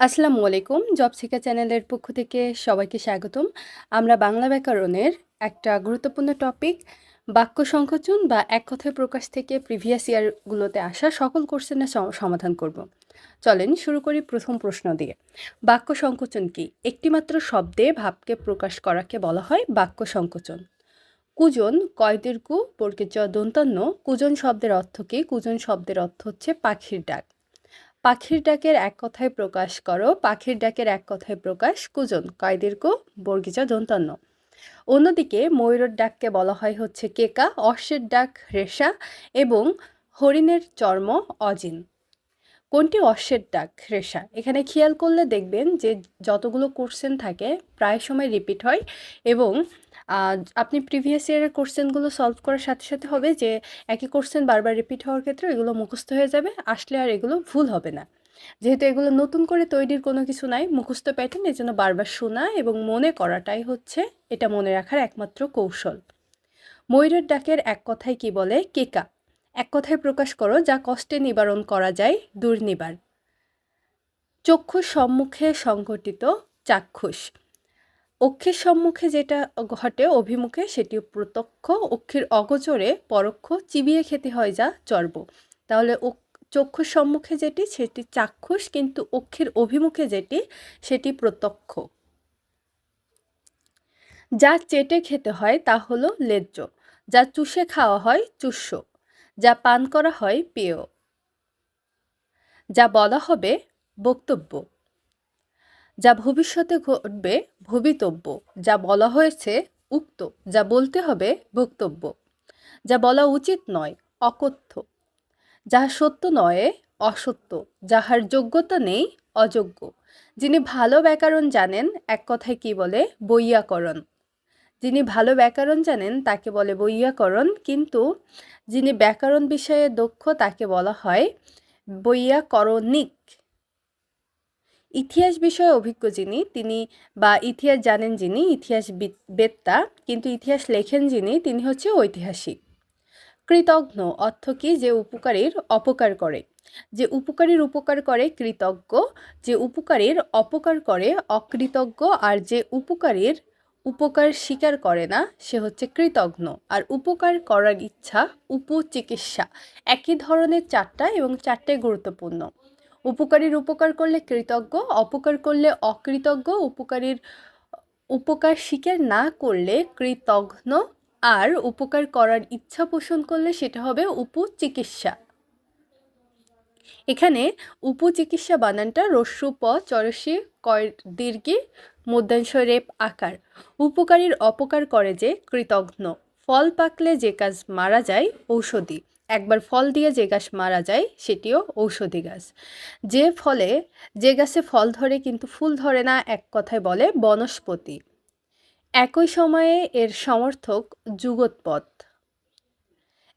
আসসালামু আলাইকুম। জব শিক্ষা চ্যানেলের পক্ষ থেকে সবাইকে স্বাগতম। আমরা বাংলা ব্যাকরণের একটা গুরুত্বপূর্ণ টপিক, বাক্য সংকোচন বা এক কথায় প্রকাশ থেকে প্রিভিয়াস ইয়ারগুলোতে আসা সকল কোশ্চেনের সমাধান করব। চলেন শুরু করি প্রথম প্রশ্ন দিয়ে। বাক্য সংকোচন কি? একটিমাত্র শব্দে ভাবকে প্রকাশ করাকে বলা হয় বাক্য সংকোচন। কুজন কয়দের কু, বর্গের চ দন্তান্ন, কুজন শব্দের অর্থ কি? কুজন শব্দের অর্থ হচ্ছে পাখির ডাক। পাখির ডাকের এক কথায় প্রকাশ করো, পাখির ডাকের এক কথায় প্রকাশ, কুজন, কয়দের কু বর্গিচা দন্তান্ন অন্যদিকে ময়ূরের ডাককে বলা হয় হচ্ছে কেকা, অশ্বের ডাক রেশা এবং হরিণের চর্ম অজিন। কোনটি অশ্বের ডাক রেশা? এখানে খেয়াল করলে দেখবেন যে যতগুলো কোশ্চেন থাকে, প্রায় সময় রিপিট হয় এবং আপনি প্রিভিয়াস ইয়ারের কোশ্চেনগুলো সলভ করার সাথে সাথে হবে যে, একই কোশ্চেন বারবার রিপিট হওয়ার ক্ষেত্রে এগুলো মুখস্থ হয়ে যাবে, আসলে আর এগুলো ভুল হবে না। যেহেতু এগুলো নতুন করে তৈরির কোনো কিছু নাই, মুখস্থ প্যাটার্ন এর জন্য বারবার শোনা এবং মনে করাটাই হচ্ছে এটা মনে রাখার একমাত্র কৌশল। ময়ূরের ডাকের এক কথায় কি বলে? কেকা। এক কথায় প্রকাশ করো, যা কষ্টে নিবারণ করা যায়, দুর্নিবার। চক্ষুর সম্মুখে সংঘটিত চাক্ষুষ। অক্ষের সম্মুখে যেটা ঘটে, অভিমুখে সেটি প্রত্যক্ষ অক্ষের অগোচরে পরোক্ষ চিবিয়ে খেতে হয় যা চর্ব। তাহলে চক্ষুর সম্মুখে যেটি, সেটি চাক্ষুষ, কিন্তু অক্ষের অভিমুখে যেটি, সেটি প্রত্যক্ষ। যা চেটে খেতে হয় তা হলো লেজ্জ, যা চুষে খাওয়া হয় চুষ্য, যা পান করা হয় পেয়। যা বলা হবে বক্তব্য। যা ভবিষ্যতে ঘটবে ভবিতব্য, যা বলা হয়েছে উক্ত, যা বলতে হবে বক্তব্য যা বলা উচিত নয়, অকথ্য, যাহা সত্য নয়, অসত্য, যাহার যোগ্যতা নেই, অযোগ্য, যিনি ভালো ব্যাকরণ জানেন, এক কথায় কি বলে, বৈয়াকরণ, যিনি ভালো ব্যাকরণ জানেন, তাকে বলে বৈয়াকরণ, কিন্তু যিনি ব্যাকরণ বিষয়ে দক্ষ, তাকে বলা হয় বৈয়াকরণিক। ইতিহাস বিষয়ে অভিজ্ঞ যিনি, তিনি বা ইতিহাস জানেন যিনি, ইতিহাস বেত্তা, কিন্তু ইতিহাস লেখেন যিনি, তিনি হচ্ছে ঐতিহাসিক। কৃতজ্ঞ অর্থ কি? যে উপকারীর অপকার করে। যে উপকারীর উপকার করে কৃতজ্ঞ, যে উপকারীর অপকার করে অকৃতজ্ঞ, আর যে উপকারীর উপকার স্বীকার করে না, সে হচ্ছে কৃতজ্ঞ। আর উপকার করার ইচ্ছা, উপচিকিৎসা, একই ধরনের চারটা এবং চারটাই গুরুত্বপূর্ণ। উপকারীর উপকার করলে কৃতজ্ঞ, অপকার করলে অকৃতজ্ঞ, উপকারীর উপকার স্বীকার না করলে কৃতঘ্ন, আর উপকার করার ইচ্ছা পোষণ করলে সেটা হবে উপচিকিৎসা। এখানে উপচিকিৎসা বানানটা রস্যু প, চরসি, কয়, দীর্ঘি মধ্যাংশ রেপ, আকার। উপকারীর অপকার করে যে কৃতঘ্ন, ফল পাকলে যে কাজ মারা যায় ঔষধি। একবার ফল দিয়ে যে গাছ মারা যায়, সেটিও ঔষধি গাছ। যে ফলে, যে গাছে ফল ধরে কিন্তু ফুল ধরে না, এক কথায় বলে বনস্পতি। একই সময়ে এর সমর্থক যুগোৎপদ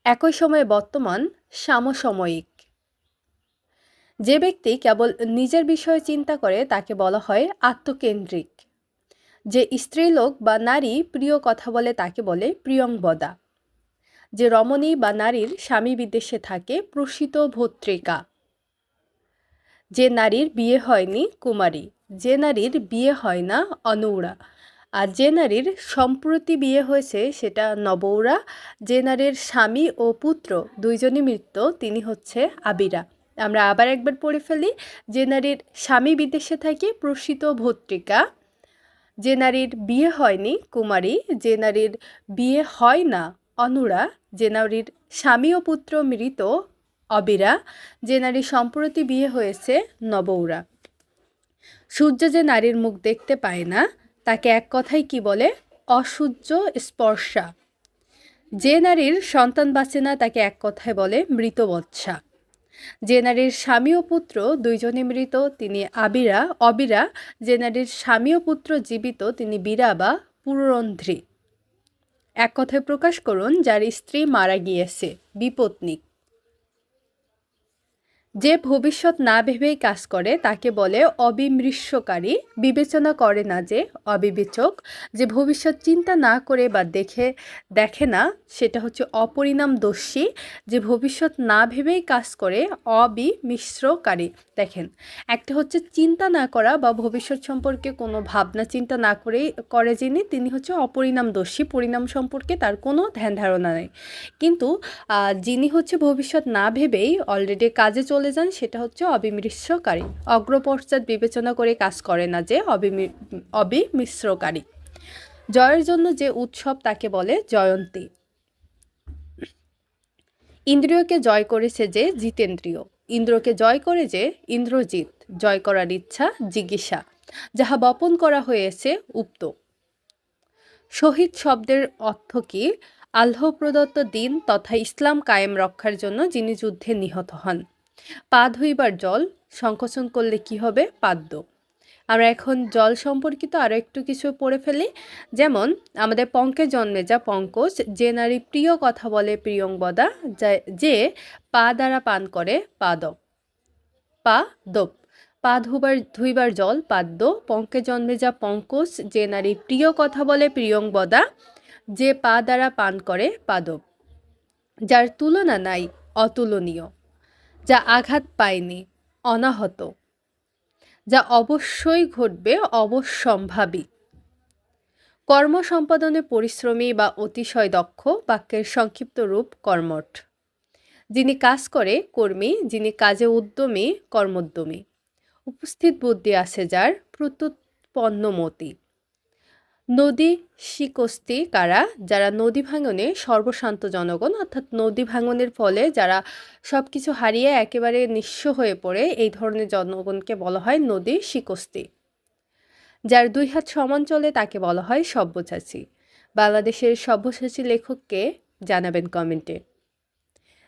একই সময়ে বর্তমান সমসাময়িক। যে ব্যক্তি কেবল নিজের বিষয়ে চিন্তা করে, তাকে বলা হয় আত্মকেন্দ্রিক। যে স্ত্রীলোক বা নারী প্রিয় কথা বলে, তাকে বলে প্রিয়ংবদা যে রমণী বা নারীর স্বামী বিদেশে থাকে, প্রসিত ভত্রিকা। যে নারীর বিয়ে হয়নি, কুমারী। যে নারীর বিয়ে হয় না, অনৌরা। আর যে নারীর সম্প্রতি বিয়ে হয়েছে, সেটা নবৌরা। যে নারীর স্বামী ও পুত্র, দুইজনই মৃত্যু তিনি হচ্ছে আবিরা। আমরা আবার একবার পড়ে ফেলি, যে নারীর স্বামী বিদেশে থাকে, প্রসিত ভত্রিকা। যে নারীর বিয়ে হয়নি, কুমারী। যে নারীর বিয়ে হয় না অনুরা, যে নারীর স্বামী ও পুত্র মৃত, অবিরা, যে সম্প্রতি বিয়ে হয়েছে, নবৌরা। সূর্য যে নারীর মুখ দেখতে পায় না, তাকে এক কথায় কি বলে? অসূর্য স্পর্শা। যে নারীর সন্তান বাঁচে না, তাকে এক কথায় বলে মৃত বৎসা যে নারীর স্বামী ও পুত্র দুইজনই মৃত, তিনি আবিরা, অবিরা। যে নারীর স্বামী ও পুত্র জীবিত, তিনি বীরা বা পুররন্ধ্রী এক কথায় প্রকাশ করুন যার স্ত্রী মারা গিয়েছে বিপত্নিক। যে ভবিষ্যৎ না ভেবেই কাজ করে, তাকে বলে অবিমৃষ্যকারী। বিবেচনা করে না যে, অবিবেচক। যে ভবিষ্যৎ চিন্তা না করে বা দেখে দেখে না, সেটা হচ্ছে অপরিণামদর্শী। যে ভবিষ্যৎ না ভেবেই কাজ করে, অবিমিশ্রকারী। দেখেন, একটা হচ্ছে চিন্তা না করা বা ভবিষ্যৎ সম্পর্কে কোনো ভাবনা চিন্তা না করেই করে যিনি, তিনি হচ্ছে অপরিণামদর্শী। পরিণাম সম্পর্কে তার কোনো ধ্যান ধারণা নেই। কিন্তু যিনি হচ্ছে ভবিষ্যৎ না ভেবেই অলরেডি কাজে চলে যান সেটা হচ্ছে অবিমিশ্রকারী। অগ্রপশ্চাৎ বিবেচনা করে কাজ করে না যে অবিমি, অবিমিশ্রকারী। জয়ের জন্য যে উৎসব তাকে বলে জয়ন্তী। ইন্দ্রিয়কে জয় করেছে যে জিতেন্দ্রিয়। ইন্দ্রকে জয় করে যে ইন্দ্রজিৎ। জয় করার ইচ্ছা জিজ্ঞাসা, যাহা বপন করা হয়েছে উক্ত। শহীদ শব্দের অর্থ কি? আল্লাহ প্রদত্ত দিন তথা ইসলাম কায়েম রক্ষার জন্য যিনি যুদ্ধে নিহত হন। পা ধুইবার জল, সংকোচন করলে কি হবে? পাদ্য। আমরা এখন জল সম্পর্কিত আরও একটু কিছু পড়ে ফেলি। যেমন, আমাদের পঙ্কে জন্মে যা পঙ্কজ, যে নারী প্রিয় কথা বলে প্রিয়ংবদা যা- পা দ্বারা পান করে পাদব পা দোপ। পা ধুবার, ধুইবার জল, পাদ্য। পঙ্কে জন্মে যা পঙ্কজ, যে নারী প্রিয় কথা বলে প্রিয়ংবদা যে পা দ্বারা পান করে পাদব যার তুলনা নাই, অতুলনীয়। যা আঘাত পায়নি, অনাহত, যা অবশ্যই ঘটবে, অবশ্যম্ভাবী। কর্ম সম্পাদনে পরিশ্রমী বা অতিশয় দক্ষ, বাক্যের সংক্ষিপ্ত রূপ কর্মঠ। যিনি কাজ করে, কর্মী, যিনি কাজে উদ্যমী, কর্মোদ্যমী। উপস্থিত বুদ্ধি আছে যার প্রত্যুৎপন্নমতি। নদী শিকস্তি কারা? যারা নদী ভাঙনে সর্বশান্ত জনগণ, অর্থাৎ নদী ভাঙনের ফলে যারা সব কিছু হারিয়ে একেবারে নিঃস্ব হয়ে পড়ে, এই ধরনের জনগণকে বলা হয় নদী শিকস্তি। যার দুই হাত সমান চলে তাকে বলা হয় সব্যসাচী। বাংলাদেশের সব্যসাচী লেখককে জানাবেন কমেন্টে।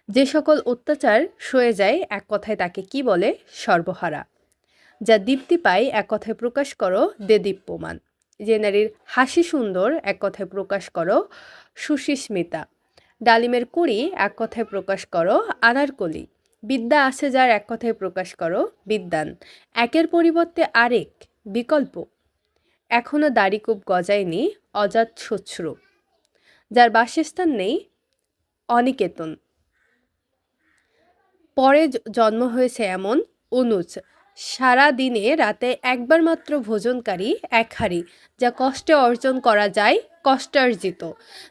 যে সকল অত্যাচার সয়ে যায়, এক কথায় তাকে কি বলে? সর্বহারা। যা দীপ্তি পায়, এক কথায় প্রকাশ করো, দে দীপ্যমান। যে নারীর হাসি সুন্দর এক কথায় প্রকাশ করো, সুশিস্মিতা। ডালিমের কুড়ি এক কথায় প্রকাশ করো আনারকলি বিদ্যা আছে যার এক কথায় প্রকাশ করো, বিদ্যান। একের পরিবর্তে আরেক, বিকল্প। এখনও দাড়ি দাড়িকূপ গজায়নি, অজাত শত্রু। যার বাসস্থান নেই, অনিকেতন। পরে জন্ম হয়েছে এমন, অনুজ। সারা দিনে রাতে একবার মাত্র ভোজনকারী এক হাড়ি যা কষ্টে অর্জন করা যায় কষ্টার্জিত,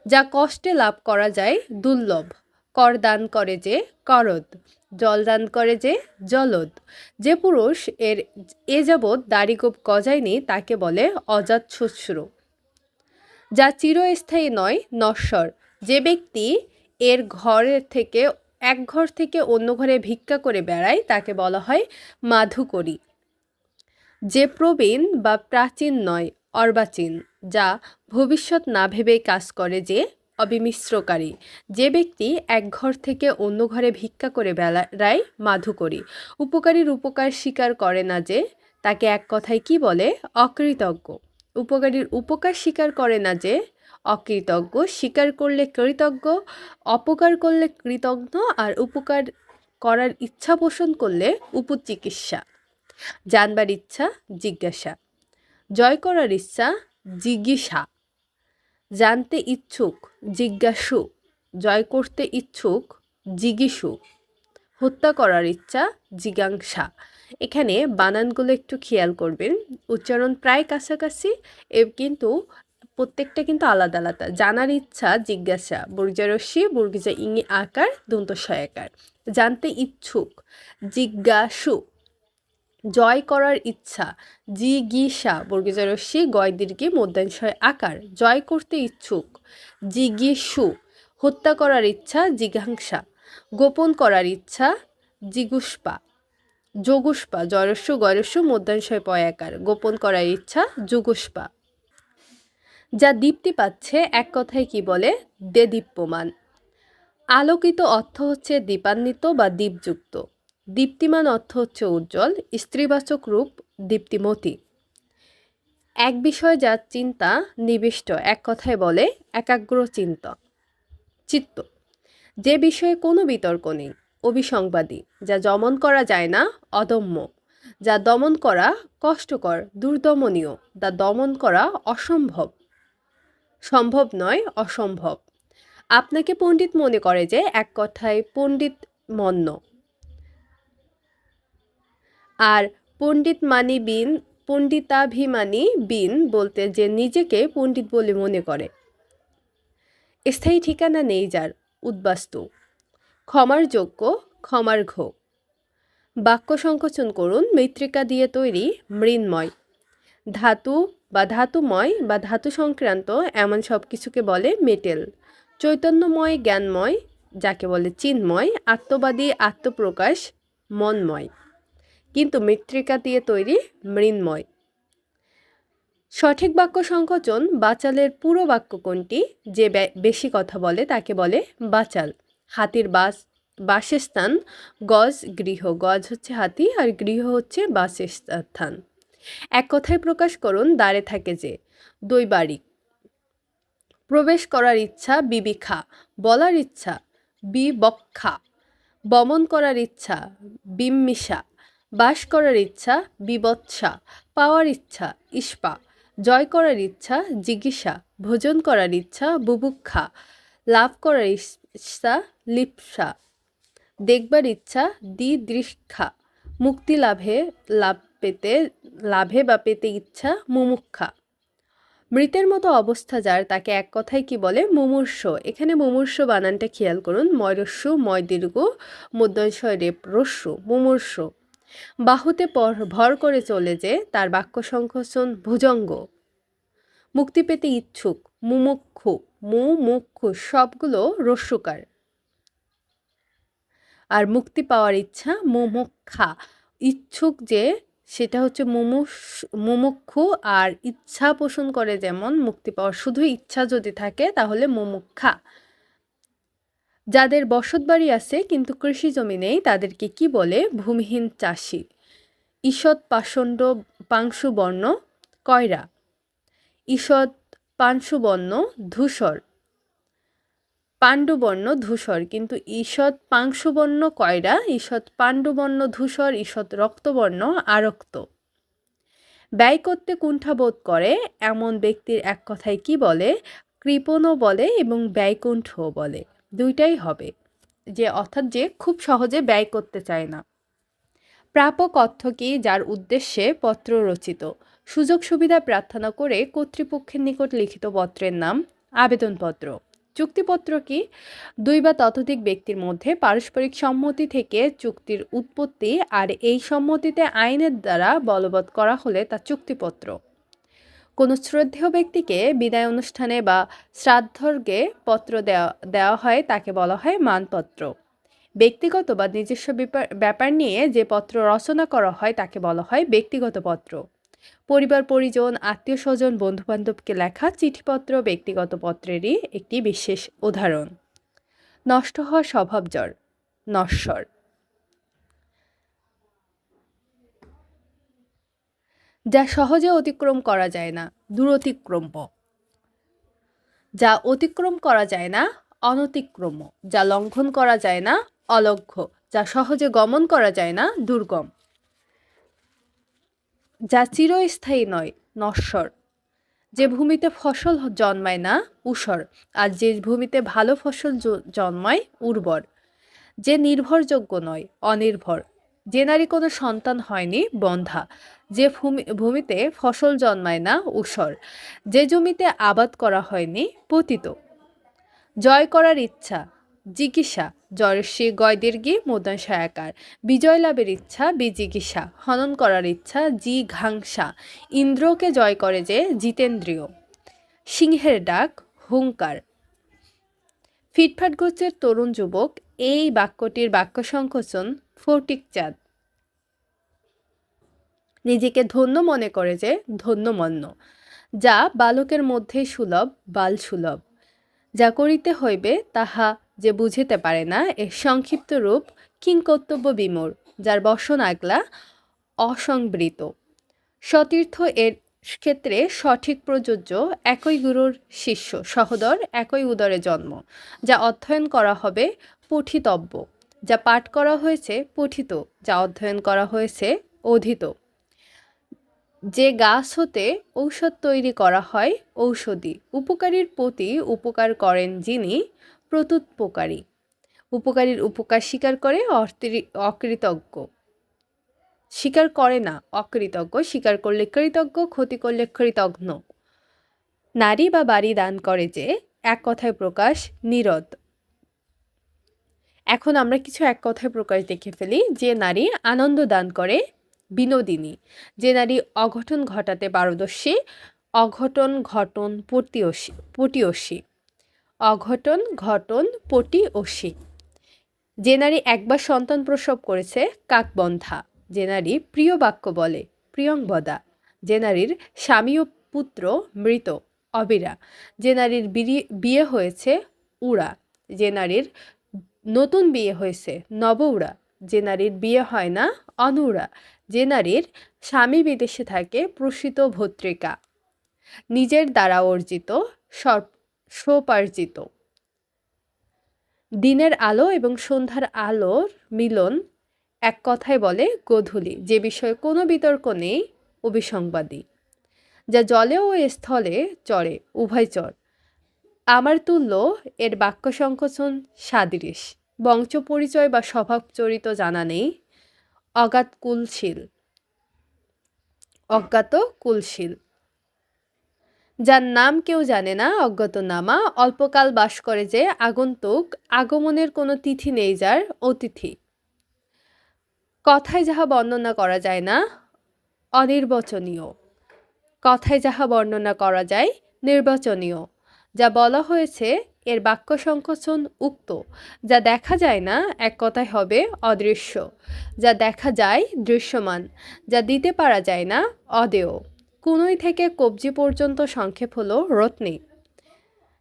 যা কষ্টে লাভ করা যায় দুর্লভ। কর দান করে যে করদ, জল দান করে যে জলদ। যে পুরুষ এর এ যাবৎ দাড়িগোপ গজায়নি তাকে বলে অজাত শ্বশ্রু যা চিরস্থায়ী নয়, নশ্বর। যে ব্যক্তি এর ঘরের থেকে এক ঘর থেকে অন্য ঘরে ভিক্ষা করে বেড়ায়, তাকে বলা হয় মাধুকরী। যে প্রবীণ বা প্রাচীন নয়, অর্বাচীন, যা ভবিষ্যৎ না ভেবেই কাজ করে যে অবিমিশ্রকারী। যে ব্যক্তি এক ঘর থেকে অন্য ঘরে ভিক্ষা করে বেড়ায় মাধুকরী। উপকারীর উপকার স্বীকার করে না যে, তাকে এক কথায় কি বলে? অকৃতজ্ঞ। উপকারীর উপকার স্বীকার করে না যে অকৃতজ্ঞ। স্বীকার করলে কৃতজ্ঞ, অপকার করলে কৃতজ্ঞ, আর উপকার করার ইচ্ছা পোষণ করলে উপচিকিৎসা। জানবার ইচ্ছা, জিজ্ঞাসা। জয় করার ইচ্ছা, জিজ্ঞাসা। জানতে ইচ্ছুক, জিজ্ঞাসু। জয় করতে ইচ্ছুক, জিজ্ঞিসু। হত্যা করার ইচ্ছা, জিজ্ঞাংসা। এখানে বানানগুলো একটু খেয়াল করবেন। উচ্চারণ প্রায় কাছাকাছি এ কিন্তু প্রত্যেকটা কিন্তু আলাদা আলাদা। জানার ইচ্ছা, জিজ্ঞাসা। বর্গিজারস্যি বর্গিজা ইঙে আকার দন্তস্বয় আকার। জানতে ইচ্ছুক, জিজ্ঞাসু। জয় করার ইচ্ছা, জিগিসা। বর্গিজারস্যি গয় দীর্ঘে, মধ্যাংশয় আকার। জয় করতে ইচ্ছুক জিজ্ঞিসু হত্যা করার ইচ্ছা জিজ্ঞাংসা গোপন করার ইচ্ছা, জিগুষ্পা। যোগুষ্পা জয়স্য গয়স্য মধ্যাংশয় পয়াকার গোপন করার ইচ্ছা, যুগুষ্পা। যা দীপ্তি পাচ্ছে এক কথায় কি বলে? দে দীপ্যমান আলোকিত অর্থ হচ্ছে দীপান্বিত বা দীপযুক্ত। দীপ্তিমান অর্থ হচ্ছে উজ্জ্বল, স্ত্রীবাচক রূপ, দীপ্তিমতী। এক বিষয় যার চিন্তা, নিবিষ্ট, এক কথায় বলে একাগ্র চিন্তা চিত্ত। যে বিষয়ে কোনো বিতর্ক নেই, অভিসংবাদী, যা দমন করা যায় না, অদম্য। যা দমন করা কষ্টকর, দুর্দমনীয়, যা দমন করা অসম্ভব। সম্ভব নয়, অসম্ভব। আপনাকে পণ্ডিত মনে করে যে এক কথায় পণ্ডিত মন্য। আর পণ্ডিত মানি বিন, পণ্ডিতাভিমানী বিন বলতে যে নিজেকে পণ্ডিত বলে মনে করে। স্থায়ী ঠিকানা নেই যার, উদ্বাস্তু। ক্ষমার যোগ্য, ক্ষমার ঘো বাক্য সংকোচন করুন, মৃত্তিকা দিয়ে তৈরি, মৃন্ময়। ধাতু বা ধাতুময় বা ধাতু সংক্রান্ত এমন সব কিছুকে বলে মেটেল। চৈতন্যময়, জ্ঞানময়, যাকে বলে চিন্ময়, আত্মবাদী, আত্মপ্রকাশ, মনময়। কিন্তু মৃত্তিকা দিয়ে তৈরি মৃন্ময়। সঠিক বাক্য সংকোচন বাচালের পুরো বাক্য কোনটি? যে বেশি কথা বলে তাকে বলে বাচাল। হাতির বাস, বাসস্থান, গজ গৃহ। গজ হচ্ছে হাতি আর গৃহ হচ্ছে বাসস্থান। এক কথায় প্রকাশ করুন দাঁড়ে থাকে যে। দৈবারিক। প্রবেশ করার ইচ্ছা বিবিখা, বলার ইচ্ছা বিবক্ষা, বমন করার ইচ্ছা বিম্মিষা, বাস করার ইচ্ছা বিবৎসা, পাওয়ার ইচ্ছা ইস্পা, জয় করার ইচ্ছা জিজ্ঞাসা, ভোজন করার ইচ্ছা বুভুক্ষা, লাভ করার ইচ্ছা লিপসা, দেখবার ইচ্ছা দিদৃক্ষা মুক্তি লাভে লাভ পেতে, লাভে বা পেতে ইচ্ছা মুমুক্ষা। মৃতের মতো অবস্থা যার, তাকে এক কথায় কি বলে? মুমূর্ষ। এখানে মুমূর্ষ বানানটা খেয়াল করুন। ময়রস্যু ময় দীর্ঘ মধ্যশয় রেপ, রস্যু, মুমূর্ষ। বাহুতে পর, ভর করে চলে যে তার বাক্য সংকোচন ভুজঙ্গ। মুক্তি পেতে ইচ্ছুক, মুমুক্ষু মু মুক্ষু সবগুলো রস্যুকার। আর মুক্তি পাওয়ার ইচ্ছা মুমুক্ষা। ইচ্ছুক যে সেটা হচ্ছে মুমুক্ষু আর ইচ্ছা পোষণ করে যেমন মুক্তি পাওয়ার। শুধু ইচ্ছা যদি থাকে তাহলে মুমুক্ষা যাদের বসতবাড়ি আছে কিন্তু কৃষি জমি নেই তাদেরকে কি বলে? ভূমিহীন চাষি। ঈষৎ পাষণ্ড পাংশুবর্ণ কয়রা। ঈষৎ পাংশুবর্ণ ধূসর। পাণ্ডুবর্ণ ধূসর, কিন্তু ঈষৎ পাংশুবর্ণ কয়রা, ঈষৎ পাণ্ডুবর্ণ ধূসর, ঈষৎ রক্তবর্ণ আরক্ত। ব্যয় করতে কুণ্ঠাবোধ করে, এমন ব্যক্তির এক কথায় কি বলে? কৃপণও বলে এবং ব্যয়কুণ্ঠও বলে। দুইটাই হবে। যে অর্থাৎ যে খুব সহজে ব্যয় করতে চায় না। প্রাপক অর্থ কি? যার উদ্দেশ্যে পত্র রচিত। সুযোগ সুবিধা প্রার্থনা করে কর্তৃপক্ষের নিকট লিখিত পত্রের নাম, আবেদনপত্র। চুক্তিপত্র কি? দুই বা ততোধিক ব্যক্তির মধ্যে পারস্পরিক সম্মতি থেকে চুক্তির উৎপত্তি আর এই সম্মতিতে আইনের দ্বারা বলবৎ করা হলে তা চুক্তিপত্র। কোনো শ্রদ্ধেয় ব্যক্তিকে বিদায় অনুষ্ঠানে বা শ্রাদ্ধর্গে পত্র দেওয়া দেওয়া হয় তাকে বলা হয় মানপত্র। ব্যক্তিগত বা নিজস্ব ব্যাপার নিয়ে যে পত্র রচনা করা হয় তাকে বলা হয় ব্যক্তিগত পত্র। পরিবার, পরিজন আত্মীয় স্বজন বন্ধুবান্ধবকে লেখা চিঠিপত্র, ব্যক্তিগত পত্রেরই একটি বিশেষ উদাহরণ। নষ্ট হওয়া স্বভাব জ্বর, নশ্বর। যা সহজে অতিক্রম করা যায় না, দূরতিক্রম্য। যা অতিক্রম করা যায় না অনতিক্রম যা লঙ্ঘন করা যায় না, অলক্ষ্য। যা সহজে গমন করা যায় না, দুর্গম। যা চিরস্থায়ী নয়, নশ্বর। যে ভূমিতে ফসল জন্মায় না উসর আর যে ভূমিতে ভালো ফসল জন্মায়, উর্বর। যে নির্ভরযোগ্য নয়, অনির্ভর। যে নারী কোনো সন্তান হয়নি, বন্ধা। যে ভূমি, ভূমিতে ফসল জন্মায় না উসর যে জমিতে আবাদ করা হয়নি, পতিত। জয় করার ইচ্ছা, জিজ্ঞাসা। জয়শ্রী গয়দীর্ঘি মোদন সায়াকার। বিজয় লাভের ইচ্ছা বিজিজ্ঞাসা হনন করার ইচ্ছা, জি ঘাংসা ইন্দ্রকে জয় করে যে জিতেন্দ্রীয়। সিংহের ডাক হুঙ্কার ফিটফাট গোছের তরুণ যুবক, এই বাক্যটির বাক্য সংকোচন, ফটিক চাঁদ। নিজেকে ধন্য মনে করে যে ধন্যমন্য যা বালকের মধ্যে সুলভ, বাল সুলভ। যা করিতে হইবে, তাহা যে বুঝিতে পারে না এর সংক্ষিপ্ত রূপ কিংকর্তব্য বিমূর যার বসন আগলা অসংবৃত। সতীর্থ এর ক্ষেত্রে সঠিক প্রযোজ্য একই গুরুর শিষ্য, সহদর একই উদরে জন্ম, যা অধ্যয়ন করা হবে পঠিতব্য, যা পাঠ করা হয়েছে পঠিত, যা অধ্যয়ন করা হয়েছে অধিত। যে গাছ হতে ঔষধ তৈরি করা হয় ঔষধি, উপকারীর প্রতি উপকার করেন যিনি প্রত্যুপকারী উপকারীর উপকার স্বীকার করে অকৃতজ্ঞ। স্বীকার করে না, অকৃতজ্ঞ। স্বীকার করলে কৃতজ্ঞ, ক্ষতি করলে কৃতজ্ঞ নারী বা বাড়ি দান করে যে, এক কথায় প্রকাশ নীরদ এখন আমরা কিছু এক কথায় প্রকাশ দেখে ফেলি। যে নারী আনন্দ দান করে, বিনোদিনী। যে নারী অঘটন ঘটাতে পারদর্শী, অঘটন ঘটন পটিয়সী পটিয়সী অঘটন, ঘটন, পটি পটিয়সী যে নারী একবার সন্তান প্রসব করেছে, কাকবন্ধা। যে নারী প্রিয় বাক্য বলে প্রিয়ংবদা যে নারীর স্বামী ও পুত্র মৃত, অবিরা। যে নারীর বিয়ে হয়েছে, উড়া। যে নারীর নতুন বিয়ে হয়েছে নবউড়া যে নারীর বিয়ে হয় না, অনুরা। যে নারীর স্বামী বিদেশে থাকে, প্রসিত ভত্রিকা। নিজের দ্বারা অর্জিত স্বোপার্জিত দিনের আলো এবং সন্ধ্যার আলোর মিলন এক কথায় বলে গোধূলি, যে বিষয়ে কোনো বিতর্ক নেই অভিসংবাদী যা জলে ও স্থলে চড়ে উভয়চর আমার তুল্য, এর বাক্য সংকোচন সাদৃশ। বংশ পরিচয় বা স্বভাব চরিত জানা নেই অগাত কুলশীল। অজ্ঞাত কুলশীল। যার নাম কেউ জানে না, অজ্ঞাত নামা, অল্পকাল বাস করে যে আগন্তুক, আগমনের কোনো তিথি নেই যার, অতিথি। কথায় যাহা বর্ণনা করা যায় না, অনির্বচনীয়। কথায় যাহা বর্ণনা করা যায়, নির্বাচনীয়। যা বলা হয়েছে, এর বাক্য সংকোচন উক্ত। যা দেখা যায় না, এক কথায় হবে অদৃশ্য। যা দেখা যায়, দৃশ্যমান। যা দিতে পারা যায় না, অদেয়। কুনুই থেকে কবজি পর্যন্ত সংক্ষেপ হলো রত্নী।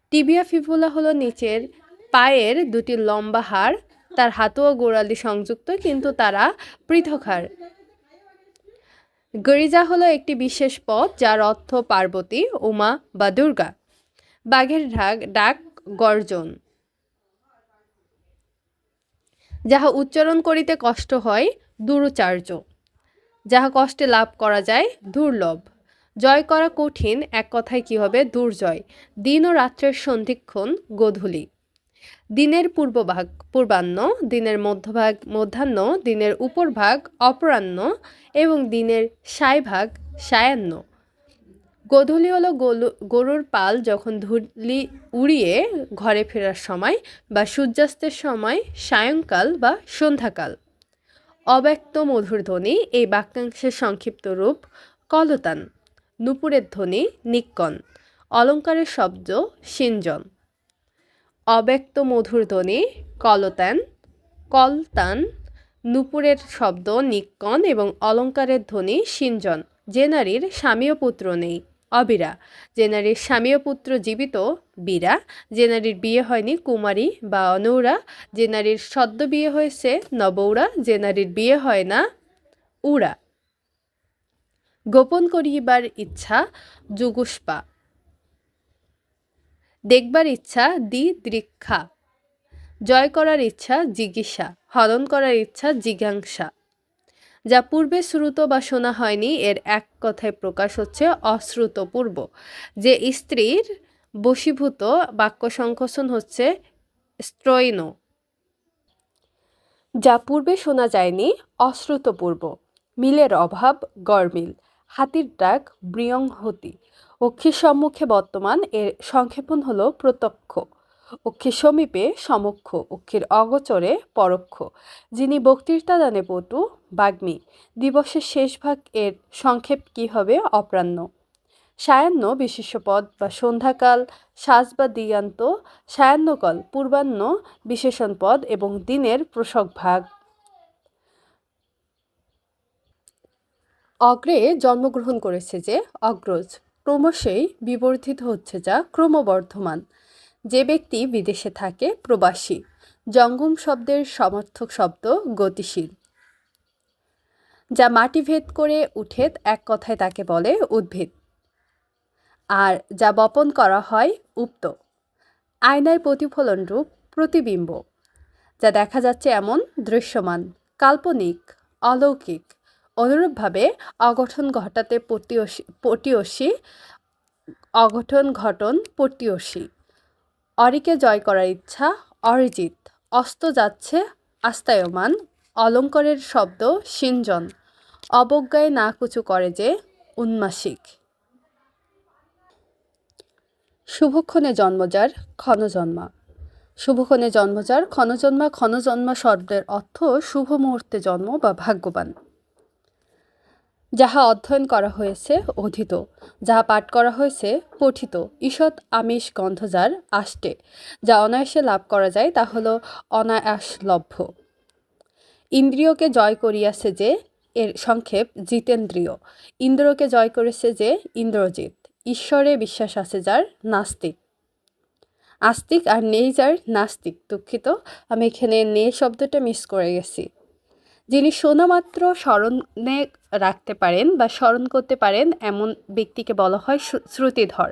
টিবিয়া ফিফুলা হলো নিচের পায়ের দুটি লম্বা হাড়, তার হাতু ও গোড়ালি সংযুক্ত, কিন্তু তারা পৃথক হাড়। গরিজা হলো একটি বিশেষ পথ, যার অর্থ পার্বতী, উমা বা দুর্গা। বাঘের ঢাক ডাক গর্জন। যাহা উচ্চারণ করিতে কষ্ট হয়, দুরুচার্য। যাহা কষ্টে লাভ করা যায়, দুর্লভ। জয় করা কঠিন, এক কথায় কি হবে? দুর্জয়। দিন ও রাত্রের সন্ধিক্ষণ, গোধূলি। দিনের পূর্বভাগ, পূর্বাহ্ন, দিনের মধ্যভাগ, মধ্যাহ্ন, দিনের উপরভাগ, অপরাহ্ন এবং দিনের সায়ভাগ, সায়াহ্ন। গোধূলি হলো গরুর পাল যখন ধুলি উড়িয়ে ঘরে ফেরার সময় বা সূর্যাস্তের সময়, সায়ংকাল বা সন্ধ্যাকাল। অব্যক্ত মধুর ধ্বনি, এই বাক্যাংশের সংক্ষিপ্ত রূপ কলতান। নুপুরের ধ্বনি নিক্কন, অলঙ্কারের শব্দ সিঞ্জন অব্যক্ত মধুর ধ্বনি কলতান কলতান, নুপুরের শব্দ নিক্কন এবং অলঙ্কারের ধ্বনি সিঞ্জন যে নারীর স্বামী ও পুত্র নেই, অবিরা। যে নারীর স্বামী ও পুত্র জীবিত, বীরা। যে নারীর বিয়ে হয়নি, কুমারী বা অনৌরা। যে নারীর সদ্য বিয়ে হয়েছে, নবৌরা। যে নারীর বিয়ে হয় না উড়া গোপন করিবার ইচ্ছা যুগুষ্পা। দেখবার ইচ্ছা দি দৃক্ষা জয় করার ইচ্ছা জিজ্ঞাসা। হরণ করার ইচ্ছা জিজ্ঞাংসা। যা পূর্বে শ্রুত বা শোনা হয়নি, এর এক কথায় প্রকাশ হচ্ছে অশ্রুত পূর্ব যে স্ত্রীর বশীভূত বাক্য সংকোচন হচ্ছে স্ত্রৈন যা পূর্বে শোনা যায়নি, অশ্রুতপূর্ব। মিলের অভাব, গড়মিল। হাতির ডাক বৃয়ংহতি অক্ষির সম্মুখে বর্তমান এর সংক্ষেপণ হল প্রত্যক্ষ। অক্ষের সমীপে সমক্ষ, অক্ষের অগোচরে পরোক্ষ। যিনি বক্তৃতাদানে পটু, বাগ্মী। দিবসের শেষ ভাগ এর সংক্ষেপ কি হবে অপরাহ্ন সায়াহ্ন বিশেষ্যপদ বা সন্ধ্যাকাল, সাজ বা দিগান্ত, সায়ান্নকাল পূর্বাহ্ন বিশেষণ পদ এবং দিনের প্রসক ভাগ। অগ্রে জন্মগ্রহণ করেছে যে অগ্রজ। ক্রমশই বিবর্ধিত হচ্ছে যা ক্রমবর্ধমান। যে ব্যক্তি বিদেশে থাকে, প্রবাসী। জঙ্গম শব্দের সমর্থক শব্দ গতিশীল। যা মাটি ভেদ করে উঠে এক কথায় তাকে বলে উদ্ভিদ। আর যা বপন করা হয়, উক্ত। আয়নায় প্রতিফলন রূপ প্রতিবিম্ব। যা দেখা যাচ্ছে এমন দৃশ্যমান, কাল্পনিক, অলৌকিক। অনুরূপভাবে অগঠন ঘটাতে পটিয়সী পটিয়সী অঘটন ঘটন পটিয়সী অরিকে জয় করার ইচ্ছা, অরিজিৎ, অস্ত যাচ্ছে আস্তায়মান, অলঙ্কারের শব্দ সিঞ্জন, অবজ্ঞায় না কুচু করে যে উন্মাসিক। শুভক্ষণে জন্মজার ক্ষণজন্মা। শুভক্ষণে জন্মজার ক্ষণজন্মা ক্ষণজন্মা শব্দের অর্থ শুভ মুহূর্তে জন্ম বা ভাগ্যবান। যাহা অধ্যয়ন করা হয়েছে অধিত, যাহা পাঠ করা হয়েছে পঠিত। ঈষৎ আমিষ গন্ধজার আষ্টে, যা অনায়াসে লাভ করা যায় তা হল অনায়াসলভ্য। ইন্দ্রিয়কে জয় করিয়াছে যে এর সংক্ষেপ জিতেন্দ্রিয়। ইন্দ্রকে জয় করেছে যে ইন্দ্রজিৎ। ঈশ্বরে বিশ্বাস আছে যার নাস্তিক। আস্তিক আর নেই যার নাস্তিক। দুঃখিত, আমি এখানে নে শব্দটা মিস করে গেছি। যিনি শোনা মাত্র স্মরণে রাখতে পারেন বা স্মরণ করতে পারেন এমন ব্যক্তিকে বলা হয় শ্রুতিধর।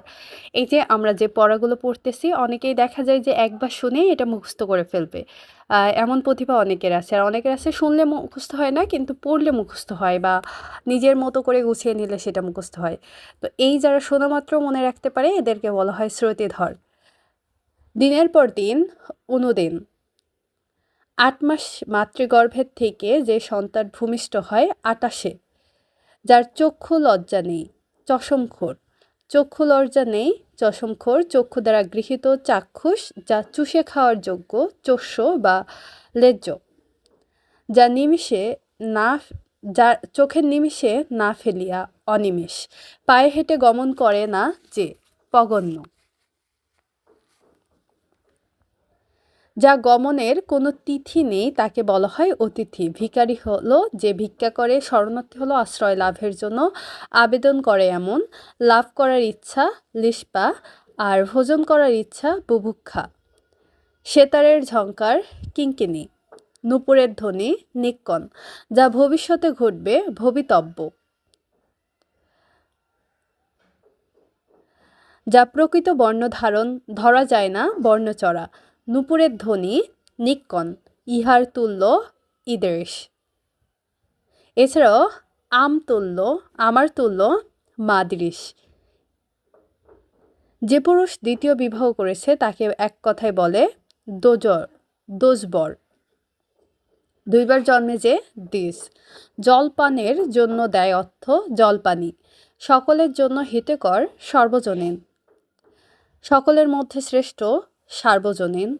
এই যে আমরা যে পড়াগুলো পড়তেছি, অনেকেই দেখা যায় যে একবার শুনেই এটা মুখস্থ করে ফেলবে। এমন প্রতিভা অনেকের আছে। আর অনেকের আছে শুনলে মুখস্থ হয় না, কিন্তু পড়লে মুখস্থ হয় বা নিজের মতো করে গুছিয়ে নিলে সেটা মুখস্থ হয়। তো এই যারা শোনা মাত্র মনে রাখতে পারে, এদেরকে বলা হয় শ্রুতিধর। দিনের পর দিন অনুদিন আট মাস মাতৃগর্ভের থেকে যে সন্তান ভূমিষ্ঠ হয় আটাশে। যার চক্ষু লজ্জা নেই চশমখোর চক্ষু লজ্জা নেই চশমখোর চক্ষু দ্বারা গৃহীত চাক্ষুষ যা চুষে খাওয়ার যোগ্য চস্য বা লেজ্জ। যা নিমিষে না যা চোখের নিমিষে না ফেলিয়া অনিমেষ। পায়ে হেঁটে গমন করে না যে পগন্য যা গমনের কোনো তিথি নেই, তাকে বলা হয় অতিথি। ভিকারি হলো, যে ভিক্ষা করে, শরণার্থী হলো, আশ্রয় লাভের জন্য আবেদন করে এমন। লাভ করার ইচ্ছা, লিস্পা, আর ভোজন করার ইচ্ছা, বুভুক্ষা। সেতারের ঝঙ্কার কিঙ্কিনি নুপুরের ধ্বনি, নিক্কন, যা ভবিষ্যতে ঘটবে, ভবিতব্য। যা প্রকৃত বর্ণ ধারণ ধরা যায় না, বর্ণচরা। নুপুরের ধ্বনি নিক্কন, ইহার তুল্য ইদেশ এছাড়াও, আম তুল্য, আমার তুল্য মাদৃশ। যে পুরুষ দ্বিতীয় বিবাহ করেছে, তাকে এক কথায় বলে দোজর, দোজবর। দুইবার জন্মে যে দিস, জলপানের জন্য দেয় অর্থ জলপানি, সকলের জন্য হিতকর সর্বজনীন। সকলের মধ্যে শ্রেষ্ঠ সার্বজনীন।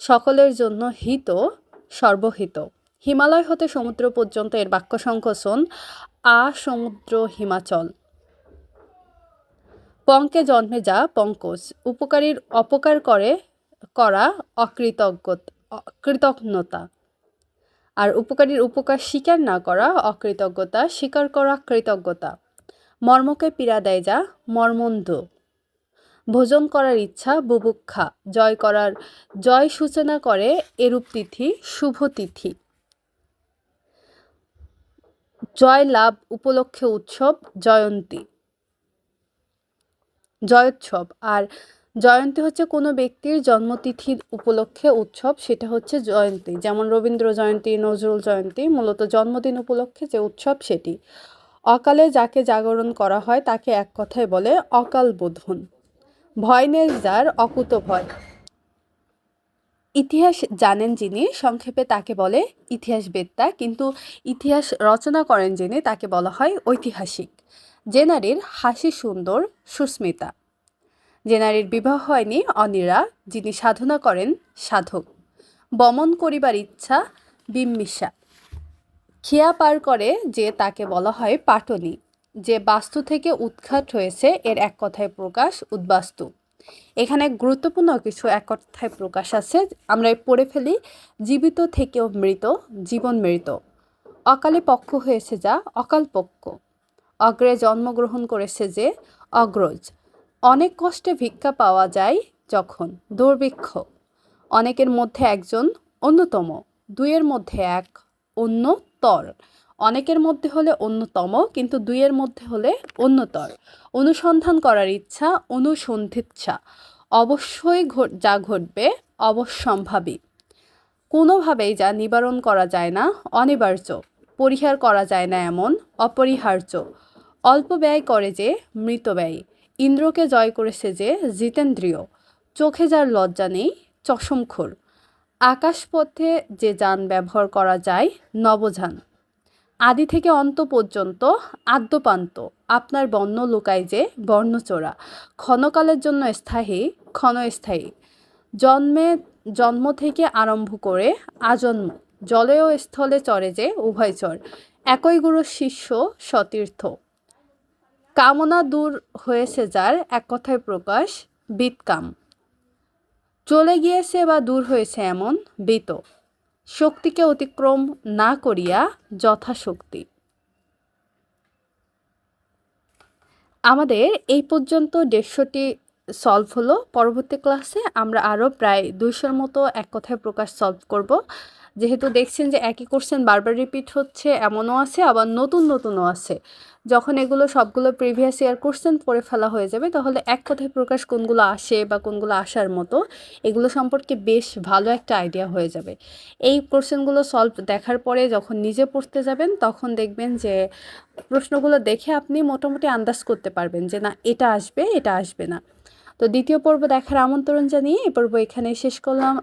সকলের জন্য হিত সর্বহিত। হিমালয় হতে সমুদ্র পর্যন্ত এর বাক্য সংকোচন আ সমুদ্র হিমাচল পঙ্কে জন্মে যা পঙ্কজ, উপকারীর অপকার করে, করা অকৃতজ্ঞ কৃতজ্ঞতা আর উপকারীর উপকার স্বীকার না করা অকৃতজ্ঞতা, স্বীকার করা কৃতজ্ঞতা। মর্মকে পীড়া দেয় যা মর্মন্ধ। ভোজন করার ইচ্ছা বুভুক্ষা। জয় করার, জয় সূচনা করে এরূপ তিথি, শুভ তিথি। জয় লাভ উপলক্ষে উৎসব, জয়ন্তী। জয়োৎসব। আর জয়ন্তী হচ্ছে কোনো ব্যক্তির জন্মতিথির উপলক্ষে উৎসব, সেটা হচ্ছে জয়ন্তী। যেমন রবীন্দ্র জয়ন্তী, নজরুল জয়ন্তী, মূলত জন্মদিন উপলক্ষে যে উৎসব সেটি। অকালে যাকে জাগরণ করা হয় তাকে এক কথায় বলে অকাল বোধন। ভয় নেই যার অকুত ভয়। ইতিহাস জানেন যিনি, সংক্ষেপে তাকে বলে ইতিহাস ইতিহাসবেত্তা, কিন্তু ইতিহাস রচনা করেন যিনি, তাকে বলা হয় ঐতিহাসিক। যে নারীর হাসি সুন্দর সুস্মিতা। যে নারীর বিবাহ হয়নি অনিরা, যিনি সাধনা করেন সাধক। বমন করিবার ইচ্ছা বিম্মিসা খেয়া পার করে যে তাকে বলা হয় পাটনি। যে বাস্তু থেকে উৎখাত হয়েছে, এর এক কথায় প্রকাশ উদ্বাস্তু। এখানে গুরুত্বপূর্ণ কিছু এক কথায় প্রকাশ আছে। আমরা পড়ে ফেলি, জীবিত থেকেও মৃত, জীবন মৃত। অকালে পক্ষ হয়েছে যা অকাল পক্ষ। অগ্রে জন্মগ্রহণ করেছে যে অগ্রজ। অনেক কষ্টে ভিক্ষা পাওয়া যায় যখন, দুর্ভিক্ষ। অনেকের মধ্যে একজন অন্যতম, দুইয়ের মধ্যে এক অন্যতর। অনেকের মধ্যে হলে অন্যতম, কিন্তু দুইয়ের মধ্যে হলে অন্যতর। অনুসন্ধান করার ইচ্ছা অনুসন্ধিচ্ছা অবশ্যই যা ঘটবে, অবশ্যম্ভাবী। কোনোভাবেই যা নিবারণ করা যায় না, অনিবার্য। পরিহার করা যায় না এমন, অপরিহার্য। অল্প ব্যয় করে যে, মৃত ব্যয়। ইন্দ্রকে জয় করেছে যে, জিতেন্দ্রিয়। চোখে যার লজ্জা নেই, চশমখোর। আকাশপথে যে যান ব্যবহার করা যায়, নবযান। আদি থেকে অন্ত পর্যন্ত আদ্যপান্ত, আপনার বর্ণ লুকায় যে বর্ণচোরা, ক্ষণকালের জন্য স্থায়ী, ক্ষণস্থায়ী। জন্মে, জন্ম থেকে আরম্ভ করে আজন্ম জলে ও স্থলে চরে যে উভয়চর একই গুরু শিষ্য সতীর্থ। কামনা দূর হয়েছে যার এক কথায় প্রকাশ বিতকাম চলে গিয়েছে বা দূর হয়েছে এমন, বিত। শক্তিকে অতিক্রম না করিয়া যথাশক্তি। আমাদের এই পর্যন্ত দেড়শোটি সলভ হলো। পরবর্তী ক্লাসে আমরা আরও প্রায় দুইশোর মতো এক কথায় প্রকাশ সলভ করব। যেহেতু দেখছেন যে একই কোশ্চেন বারবার রিপিট হচ্ছে, এমনও আছে, আবার নতুন, নতুনও আছে। যখন এগুলো সবগুলো প্রিভিয়াস ইয়ার কোশ্চেন পড়ে ফেলা হয়ে যাবে, তাহলে এক কথায় প্রকাশ কোনগুলো আসে বা কোনগুলো আসার মতো, এগুলো সম্পর্কে বেশ ভালো একটা আইডিয়া হয়ে যাবে। এই কোশ্চেনগুলো সলভ দেখার পরে যখন নিজে পড়তে যাবেন, তখন দেখবেন যে প্রশ্নগুলো দেখে আপনি মোটামুটি আন্দাজ করতে পারবেন যে না, এটা আসবে এটা আসবে না। তো দ্বিতীয় পর্ব দেখার আমন্ত্রণ জানিয়ে এই পর্ব এখানে শেষ করলাম।